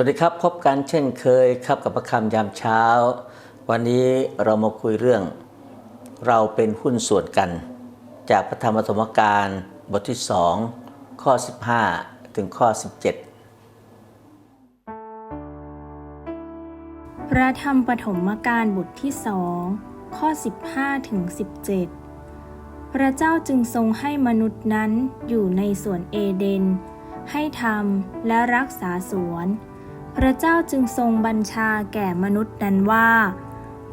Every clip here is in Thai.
วัสดีครับ พบกันเช่นเคยครับกับพระคำยามเช้า วันนี้เรามาคุยเรื่อง เราเป็นหุ้นส่วนกัน จากพระธรรมธรรมการบทที่ 2 ข้อ 15 ถึงข้อ 17 พระธรรมปฐมกาลบทที่สองข้อ 15 ถึง 17 พระเจ้าจึงทรงให้มนุษย์นั้นอยู่ในสวนเอเดน ให้ทำและรักษาสวน พระเจ้าจึงทรงบัญชาแก่มนุษย์นั้นว่า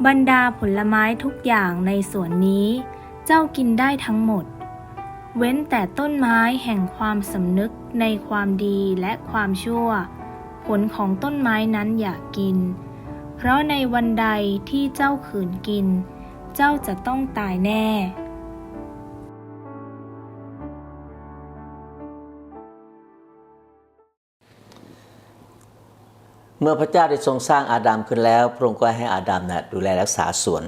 บรรดาผลไม้ทุกอย่างในสวนนี้ เจ้ากินได้ทั้งหมด เว้นแต่ต้นไม้แห่งความสำนึกในความดีและความชั่ว ผลของต้นไม้นั้นอย่ากกิน เพราะในวันใดที่เจ้าขืนกิน เจ้าจะต้องตายแน่ มื่อพระเจ้าได้ทรงสร้างอาดัมขึ้นแล้ว พระองค์ก็ให้อาดัมนะดูแลรักษาสวน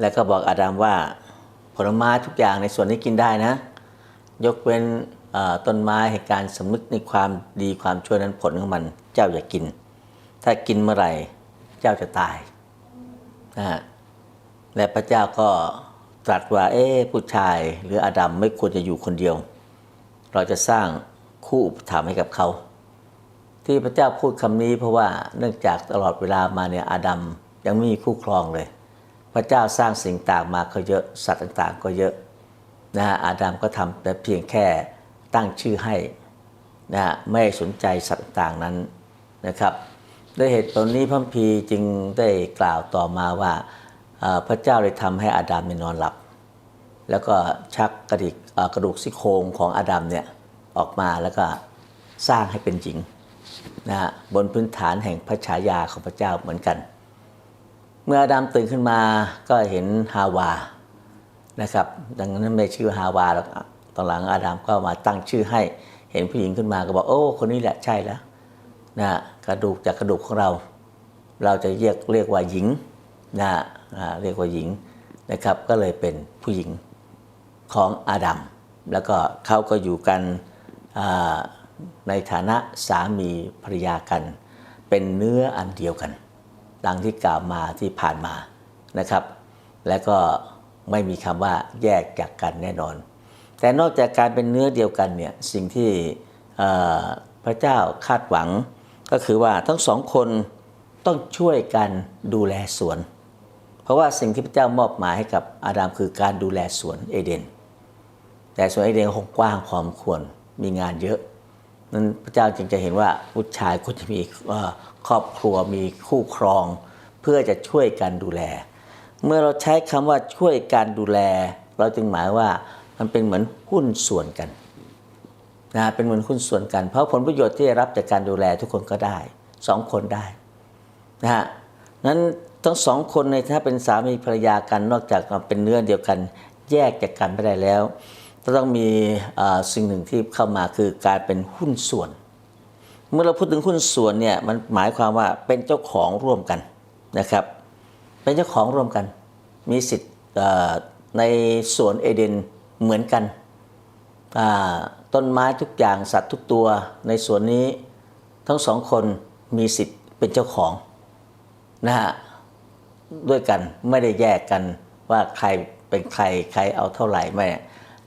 แล้วก็บอกอาดัมว่าผลไม้ทุกอย่างในสวนนี้กินได้นะ ยกเว้นต้นไม้แห่งการสำนึกในความดีความชั่วนั้นผลของมันเจ้าอย่ากิน ถ้ากินเมื่อไหร่เจ้าจะตายนะฮะและพระเจ้าก็ตรัสว่าเอ๊ผู้ชายหรืออาดัมไม่ควรจะอยู่คนเดียว เราจะสร้างคู่อุปถัมภ์ให้กับเขา ที่พระเจ้าพูดคำนี้เพราะว่าเนื่องจากตลอดเวลามาเนี่ยอาดัมยังไม่มีคู่ครองเลย พระเจ้าสร้างสิ่งต่างมาก็เยอะสัตว์ต่างๆ ก็เยอะนะฮะอาดัมก็ทำแต่เพียงแค่ตั้งชื่อให้นะฮะไม่สนใจสัตว์ต่างนั้นนะครับด้วยเหตุผลนี้พระพีจึงได้กล่าวต่อมาว่าพระเจ้าได้ทำให้อาดัมเนี่นอนหลับ แล้วก็ชักกระดิกกระดูกซี่โครงของอาดัมเนี่ยออกมาแล้วก็สร้างให้เป็นหญิง นะฮะบนพื้นฐานแห่งพระฉายาของพระเจ้าเหมือนกัน เมื่ออาดัมตื่นขึ้นมาก็เห็นฮาวานะครับ ดังนั้นไม่ชื่อฮาวาหรอกตอนหลังอาดัมก็มาตั้งชื่อให้เห็นผู้หญิงขึ้นมาก็บอกโอ้คนนี้แหละใช่แล้วนะกระดูกจากกระดูกของเรา เราจะเรียกเรียกว่าหญิงนะฮะเรียกว่าหญิงนะครับ ก็เลยเป็นผู้หญิงของอาดัมแล้วก็เขาก็อยู่กันอ ในฐานะสามีภรรยากัน เป็นเนื้ออันเดียวกัน ดังที่กล่าวมาที่ผ่านมานะครับ และก็ไม่มีคำว่าแยกจากกันแน่นอน แต่นอกจากการเป็นเนื้อเดียวกันเนี่ยสิ่งที่พระเจ้าคาดหวัง ก็คือว่าทั้งสองคนต้องช่วยกันดูแลสวน เพราะว่าสิ่งที่พระเจ้ามอบหมายให้กับอาดัมคือการดูแลสวนเอเดน แต่สวนเอเดนคงกว้างพอสมควรมีงานเยอะ นั้นพระเจ้าจึงจะเห็นว่าผู้ชายควรจะมีครอบครัวมีคู่ครอง เพื่อจะช่วยกันดูแล เมื่อเราใช้คำว่าช่วยการดูแล เราจึงหมายว่ามันเป็นเหมือนหุ้นส่วนกันนะเป็นเหมือนหุ้นส่วนกัน เพราะผลประโยชน์ที่ได้รับจากการดูแลทุกคนก็ได้สองคนได้นะฮะนั้นทั้งสองคนในถ้าเป็นสามีภรรยากันนอกจากเป็นเนื้อเดียวกัน แยกจากกันไม่ได้แล้ว ก็ต้องมีสิ่งหนึ่งที่เข้ามาคือการเป็นหุ้นส่วน เมื่อเราพูดถึงหุ้นส่วนเนี่ยมันหมายความว่าเป็นเจ้าของร่วมกันนะครับ เป็นเจ้าของร่วมกัน มีสิทธิ์ในสวนเอเดนเหมือนกัน ต้นไม้ทุกอย่างสัตว์ทุกตัวในสวนนี้ทั้งสองคนมีสิทธิ์เป็นเจ้าของนะฮะด้วยกันไม่ได้แยกกันว่าใครเป็นใครใครเอาเท่าไหร่ไม่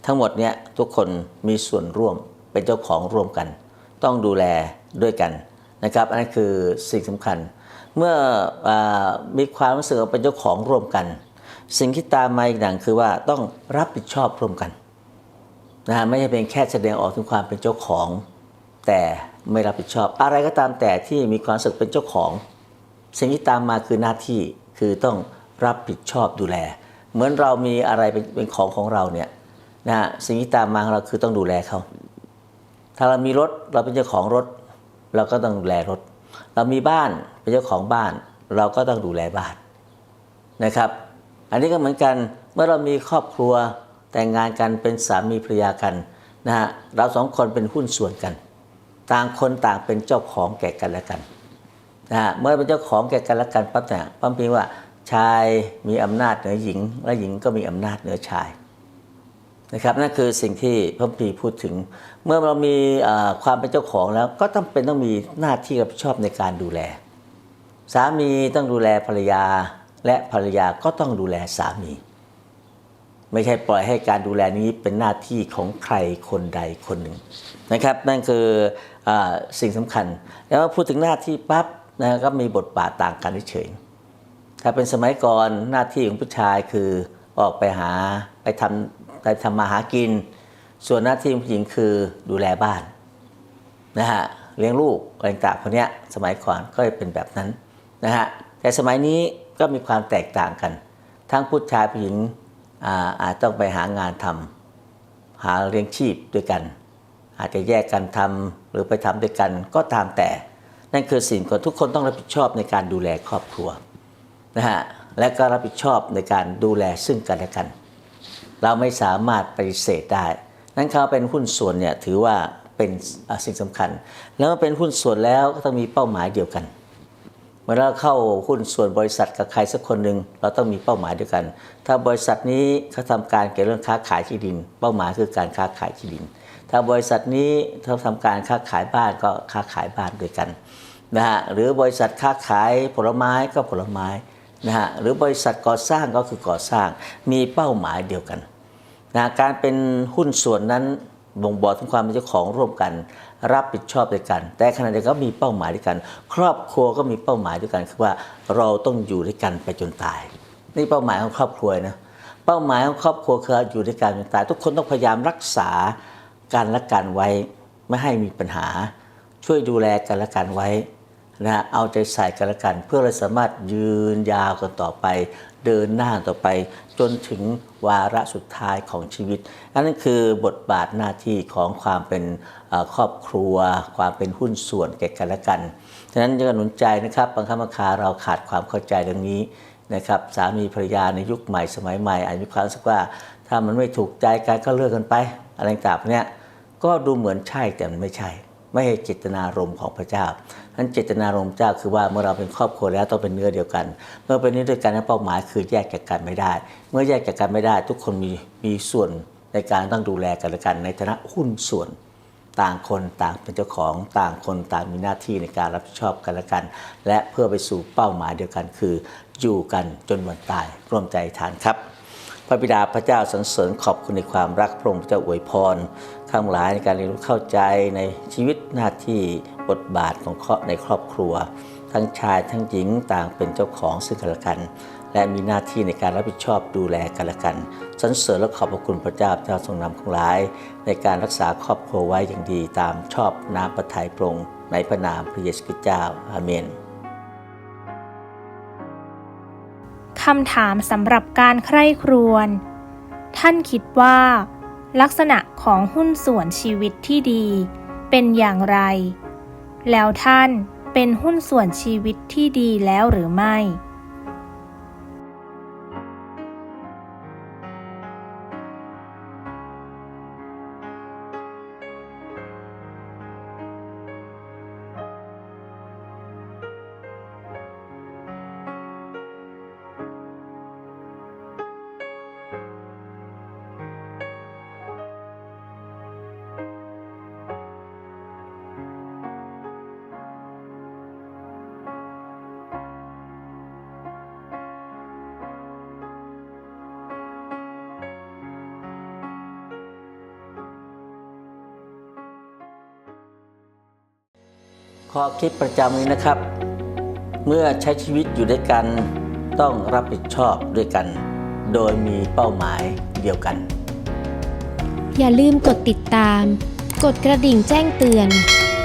ทั้งหมดเนี้ยทุกคนมีส่วนร่วมเป็นเจ้าของร่วมกัน ต้องดูแลด้วยกันนะครับอันนั้นคือสิ่งสำคัญ เมื่ออมีความรู้สึกเป็นเจ้าของร่วมกัน สิ่งที่ตามมาอีกอย่างคือว่าต้องรับผิดชอบร่วมกันนะฮะไม่ใช่เป็นแค่แสดงออกถึงความเป็นเจ้าของ แต่ไม่รับผิดชอบ อะไรก็ตามแต่ที่มีความรู้สึกเป็นเจ้าของ สิ่งที่ตามมาคือหน้าที่คือต้องรับผิดชอบดูแล เหมือนเรามีอะไรเป็นของของเราเนี่ย นะฮะสิ่งที่ตามมาของเราคือต้องดูแลเขาถ้าเรามีรถเราเป็นเจ้าของรถ เราก็ต้องดูแลรถ เรามีบ้านเป็นเจ้าของบ้าน เราก็ต้องดูแลบ้านนะครับ อันนี้ก็เหมือนกันเมื่อเรามีครอบครัวแต่งงานกันเป็นสามีภรรยากันนะฮะเราสองคนเป็นหุ้นส่วนกัน ต่างคนต่างเป็นเจ้าของแก่กันและกันนะฮะเมื่อเป็นเจ้าของแก่กันและกันปั๊บเนี่ยปั๊มพีว่าชายมีอำนาจเหนือหญิง และหญิงก็มีอำนาจเหนือชาย นะครับนั่นคือสิ่งที่พระคัมภีพูดถึง เมื่อเรามีความเป็นเจ้าของแล้วก็ต้องเป็นต้องมีหน้าที่รับผิดชอบในการดูแล สามีต้องดูแลภรรยา และภรรยาก็ต้องดูแลสามี ไม่ใช่ปล่อยให้การดูแลนี้เป็นหน้าที่ของใครคนใดคนหนึ่งนะครับ นั่นคืออสิ่งสำคัญ แล้วพูดถึงหน้าที่ปั๊บนะก็มีบทบาทต่างกันเฉยถ้าเป็นสมัยก่อนหน้าที่ของผู้ชายคือออกไปหาไปทำ ไปทำมาหากิน ส่วนหน้าที่ผู้หญิงคือดูแลบ้านนะฮะเลี้ยงลูกอะไรต่างๆคนเนี้ยสมัยก่อนก็เป็นแบบนั้นนะฮะแต่สมัยนี้ก็มีความแตกต่างกัน ทั้งผู้ชายผู้หญิงอาอาจต้องไปหางานทำหาเลี้ยงชีพด้วยกัน อาจจะแยกกันทำหรือไปทำด้วยกันก็ตามแต่ นั่นคือสิ่งที่ทุกคนต้องรับผิดชอบในการดูแลครอบครัวนะฮะและก็รับผิดชอบในการดูแลซึ่งกันและกัน เราไม่สามารถปฏิเสธได้ นั้นเขาเป็นหุ้นส่วนเนี่ยถือว่าเป็นสิ่งสำคัญ แล้วเป็นหุ้นส่วนแล้วก็ต้องมีเป้าหมายเดียวกันเมื่อเราเข้าหุ้นส่วนบริษัทกับใครสักคนหนึ่งเราต้องมีเป้าหมายเดียวกัน ถ้าบริษัทนี้เขาทำการเกี่ยวเรื่องค้าขายที่ดิน เป้าหมายคือการค้าขายที่ดิน ถ้าบริษัทนี้เขาทำการค้าขายบ้านก็ค้าขายบ้านด้วยกันนะฮะหรือบริษัทค้าขายผลไม้ก็ผลไม้นะฮะหรือบริษัทก่อสร้างก็คือก่อสร้างมีเป้าหมายเดียวกัน นะการเป็นหุ้นส่วนนั้นบ่งบอกถึงความเป็นเจ้าของร่วมกัน รับผิดชอบด้วยกัน แต่ขณะเดียวกันก็มีเป้าหมายด้วยกัน ครอบครัวก็มีเป้าหมายด้วยกันคือว่าเราต้องอยู่ด้วยกันไปจนตาย นี่เป้าหมายของครอบครัวนะเป้าหมายของครอบครัวคืออยู่ด้วยกันจนตาย ทุกคนต้องพยายามรักษากันและกันไว้ ไม่ให้มีปัญหา ช่วยดูแลกันละกันไว้ นะเอาใจใส่กันและกัน เพื่อเราสามารถยืนยาวกันต่อไป เดินหน้าต่อไป จนถึงวาระสุดท้ายของชีวิตอันนั้นคือบทบาทหน้าที่ของความเป็นครอบครัว ความเป็นหุ้นส่วนแก่กันและกันฉะนั้นจะหนุนใจนะครับบางครั้งบางคราเราขาดความเข้าใจเรื่องนี้นะครับสามีภรรยาในยุคใหม่สมัยใหม่อาจจะมีความรู้สึกว่า ถ้ามันไม่ถูกใจกันก็เลิกกันไป อะไรต่างๆเนี้ยก็ดูเหมือนใช่แต่มันไม่ใช่ ไม่ใช่เจตนารมณ์ของพระเจ้านั้นเจตนารมณ์เจ้าคือว่าเมื่อเราเป็นครอบครัวแล้วต้องเป็นเนื้อเดียวกัน เมื่อเป็นเนื้อเดียวกันนั้นเป้าหมายคือแยกจากกันไม่ได้ เมื่อแยกจากกันไม่ได้ ทุกคนมีมีส่วนในการต้องดูแลกันและกัน ในฐานะหุ้นส่วนต่างคนต่างเป็นเจ้าของต่างคนต่างมีหน้าที่ในการรับผิดชอบกันและกัน และเพื่อไปสู่เป้าหมายเดียวกันคือ อยู่กันจนวันตายร่วมใจทานครับ พระบิดาพระเจ้าสรรเสริญขอบคุณในความรักพระองค์พระเจ้าอวยพรข้างหลายในการเรียนรู้เข้าใจในชีวิตหน้าที่บทบาทของครอบในครอบครัว ทั้งชายทั้งหญิงต่างเป็นเจ้าของซึ่งกันและกัน และมีหน้าที่ในการรับผิดชอบดูแลกันและกันสรรเสริญและขอบพระคุณพระเจ้าเจ้าทรงนำข้างหลาย ในการรักษาครอบครัวไว้อย่างดีตามชอบน้ำพระทัยพระองค์ในพระนามพระเยซูคริสต์เจ้าอาเมนำถามสำหรับการใคร่ครวญ ท่านคิดว่า ลักษณะของหุ้นส่วนชีวิตที่ดี เป็นอย่างไร แล้วท่านเป็นหุ้นส่วนชีวิตที่ดีแล้วหรือไม่ ข้อคิดประจำนี้นะครับ เมื่อใช้ชีวิตอยู่ด้วยกัน ต้องรับผิดชอบด้วยกัน โดยมีเป้าหมายเดียวกัน อย่าลืมกดติดตาม กดกระดิ่งแจ้งเตือน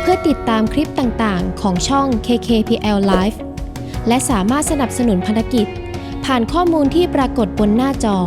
เพื่อติดตามคลิปต่างๆ ของช่อง KKPL Live และสามารถสนับสนุนภารกิจ ผ่านข้อมูลที่ปรากฏบนหน้าจอ